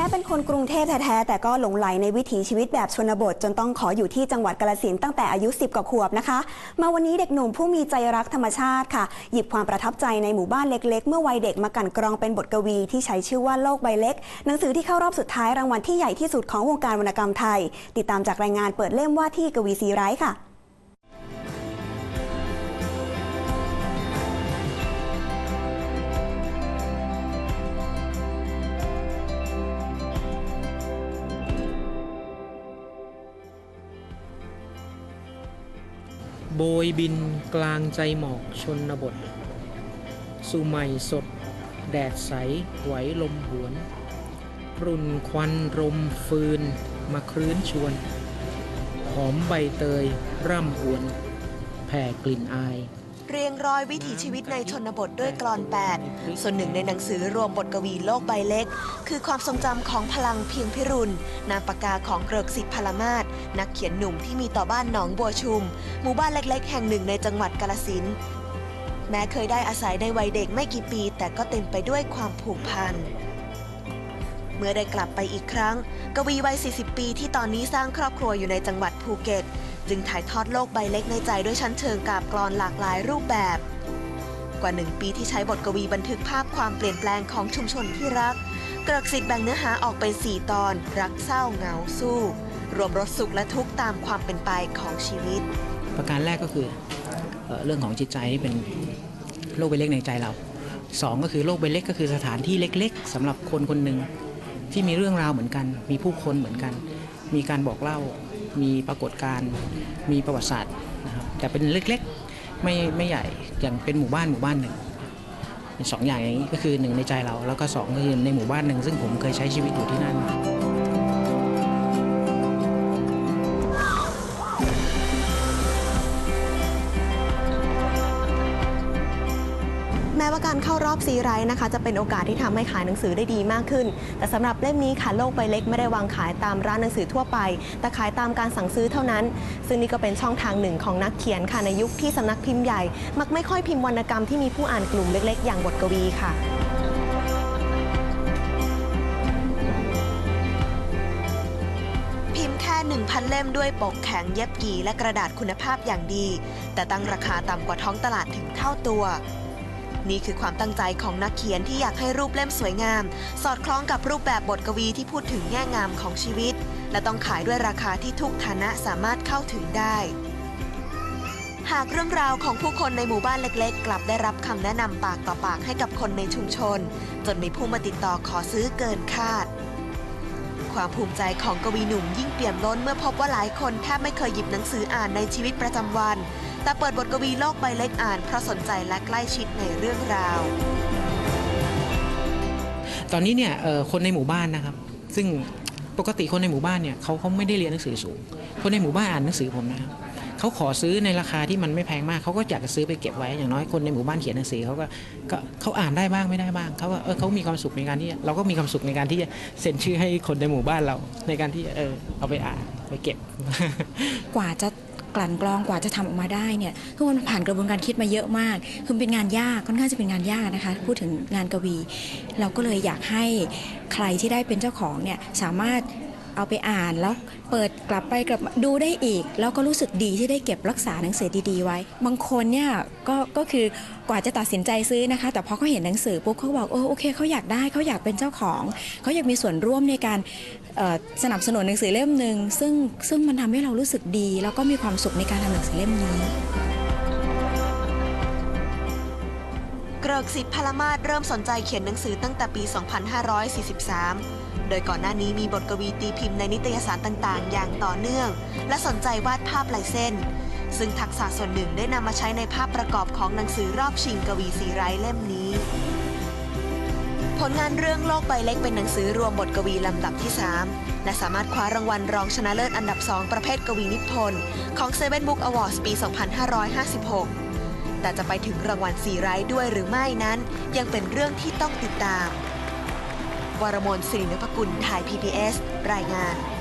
ม้เป็นคนกรุงเทพแท้ๆ แต่ก็หลงไหลในวิถีชีวิตแบบชนบท จนต้องขออยู่ที่จังหวัดกาลสินตั้งแต่อายุ 10 กว่าขวบนะคะ มาวันนี้เด็กหนุ่มผู้มีใจรักธรรมชาติค่ะ หยิบความประทับใจในหมู่บ้านเล็ก ๆ เมื่อวัยเด็กมากันกรองเป็นบทกวีที่ใช้ชื่อว่าโลกใบเล็ก หนังสือที่เข้ารอบสุดท้ายรางวัลที่ใหญ่ที่สุดของวงการวรรณกรรมไทย ติดตามจากรายงานเปิดเล่มว่าที่กวีซีไร้ค่ะ โบยบินกลางใจหมอกชนบท สุไม่สด แดดใส ไหวลมหวน รุ่นควันรมฟืน มาคลื้นชวน หอมใบเตย ร่ำหวน แผ่กลิ่นอาย เรียงรอยวิถีชีวิตในชนบทด้วยกลอน8ส่วนหนึ่งในหนังสือรวมบทกวีโลกใบเล็ก คือความทรงจำของพลังเพียงพิรุณนามปากกาของเกริกสิทธิ์พลมาศนักเขียนหนุ่มที่มีต่อบ้านหนองบัวชุม หมู่บ้านเล็ก ๆ แห่งหนึ่งในจังหวัดกาลสินแม้เคยได้อาศัยในวัยเด็กไม่กี่ปี แต่ก็เต็มไปด้วยความผูกพันเมื่อได้กลับไปอีกครั้ง กวีวัย 40 ปีที่ตอนนี้สร้างครอบครัวอยู่ในจังหวัดภูเก็ต จึงถ่ายทอดโลกใบเล็กในใจด้วยชั้นเชิงกาบกลอนหลากหลายรูปแบบ กว่าหนึ่งปีที่ใช้บทกวีบันทึกภาพความเปลี่ยนแปลงของชุมชนที่รัก เกริกสิทธิ์แบ่งเนื้อหาออกเป็น 4 ตอน รักเศร้าเหงาสู้ รวมรสสุขและทุกข์ตามความเป็นไปของชีวิต ประการแรกก็คือเออเรื่องของจิตใจที่เป็นโรคใบเล็กในใจเราสองก็คือโรคใบเล็กก็คือสถานที่เล็ก ๆสำหรับคนคนหนึ่งที่มีเรื่องราวเหมือนกัน มีผู้คนเหมือนกัน มีการบอกเล่า มีปรากฏการณ์มีประวัติศาสตร์นะครับแต่เป็นเล็กๆไม่ไม่ใหญ่อย่างเป็นหมู่บ้านหมู่บ้านหนึ่งสองอย่างอย่างนี้ก็คือหนึ่งในใจเรา แล้วก็สองก็คือในหมู่บ้านหนึ่งซึ่งผมเคยใช้ชีวิตอยู่ที่นั่น แม้ว่าการเข้ารอบซีไรต์นะคะ จะเป็นโอกาสที่ทำให้ขายหนังสือได้ดีมากขึ้น แต่สำหรับเล่มนี้ค่ะโลกใบเล็กไม่ได้วางขายตามร้านหนังสือทั่วไป แต่ขายตามการสั่งซื้อเท่านั้น ซึ่งนี่ก็เป็นช่องทางหนึ่งของนักเขียนค่ะในยุคที่สำนักพิมพ์ใหญ่ มักไม่ค่อยพิมพ์วรรณกรรมที่มีผู้อ่านกลุ่มเล็ก ๆ อย่างบทกวีค่ะพิมพ์แค่1,000 เล่มด้วยปกแข็งเย็บกี่และกระดาษคุณภาพอย่างดี แต่ตั้งราคาต่ำกว่าท้องตลาดถึงเท่าตัว นี่คือความตั้งใจของนักเขียนที่อยากให้รูปเล่มสวยงาม สอดคล้องกับรูปแบบบทกวีที่พูดถึงแง่งามของชีวิต และต้องขายด้วยราคาที่ทุกฐานะสามารถเข้าถึงได้ หากเรื่องราวของผู้คนในหมู่บ้านเล็กๆ กลับได้รับคำแนะนำปากต่อปากให้กับคนในชุมชน จนมีผู้มาติดต่อขอซื้อเกินคาดความภูมิใจของกวีหนุ่มยิ่งเปี่ยมล้นเมื่อพบว่าหลายคนแทบไม่เคยหยิบหนังสืออ่านในชีวิตประจำวัน แต่เปิดบทกวีโลกใบเล็กอ่านเพราะสนใจและใกล้ชิดในเรื่องราว ตอนนี้เนี่ยเอ่อคนในหมู่บ้านนะครับ ซึ่งปกติคนในหมู่บ้านเนี่ยเขาเขาไม่ได้เรียนหนังสือสูง คนในหมู่บ้านอ่านหนังสือผมนะครับเขาขอซื้อในราคาที่มันไม่แพงมากเขาก็อยากจะซื้อไปเก็บไว้อย่างน้อยคนในหมู่บ้านเขียนหนังสือเขาก็ก็เขาอ่านได้บ้างไม่ได้บ้างเขาก็เออเขามีความสุขในการที่เราก็มีความสุขในการที่จะเซ็นชื่อให้คนในหมู่บ้านเราในการที่จะเออเอาไปอ่านไปเก็บ กว่าจะ กลั่นกรองกว่าจะทำออกมาได้เนี่ยทุกคนผ่านกระบวนการคิดมาเยอะมาก คือเป็นงานยากค่อนข้างจะเป็นงานยากนะคะ พูดถึงงานกวี เราก็เลยอยากให้ใครที่ได้เป็นเจ้าของเนี่ยสามารถ เอาไปอ่านแล้วเปิดกลับไปกลับดูได้อีก แล้วก็รู้สึกดีที่ได้เก็บรักษาหนังสือดีๆไว้ บางคนเนี่ยก็ก็คือกว่าจะตัดสินใจซื้อนะคะ แต่พอเขาเห็นหนังสือปุ๊บเขาบอกโอ้โอเคเขาอยากได้เขาอยากเป็นเจ้าของเขาอยากมีส่วนร่วมในการสนับสนุนหนังสือเล่มหนึ่งซึ่งซึ่งมันทำให้เรารู้สึกดี แล้วก็มีความสุขในการทำหนังสือเล่มนี้เกริกสิทธิ์พลมาศเริ่มสนใจเขียนหนังสือตั้งแต่ปี 2543 โดยก่อนหน้านี้มีบทกวีตีพิมพ์ในนิตยสารต่างๆ อย่างต่อเนื่อง และสนใจวาดภาพลายเส้น ซึ่งทักษะส่วนหนึ่งได้นำมาใช้ในภาพประกอบของหนังสือรอบชิงกวีสีไร้เล่มนี้ ผลงานเรื่องโลกใบเล็กเป็นหนังสือรวมบทกวีลำดับที่ 3 และสามารถคว้ารางวัลรองชนะเลิศอันดับ 2 ประเภทกวีนิพนธ์ของ Seven Book Awards ปี 2556 แต่จะไปถึงรางวัลสีไร้ด้วยหรือไม่นั้น ยังเป็นเรื่องที่ต้องติดตาม วรมนศิรินพกุลไทย PBS รายงาน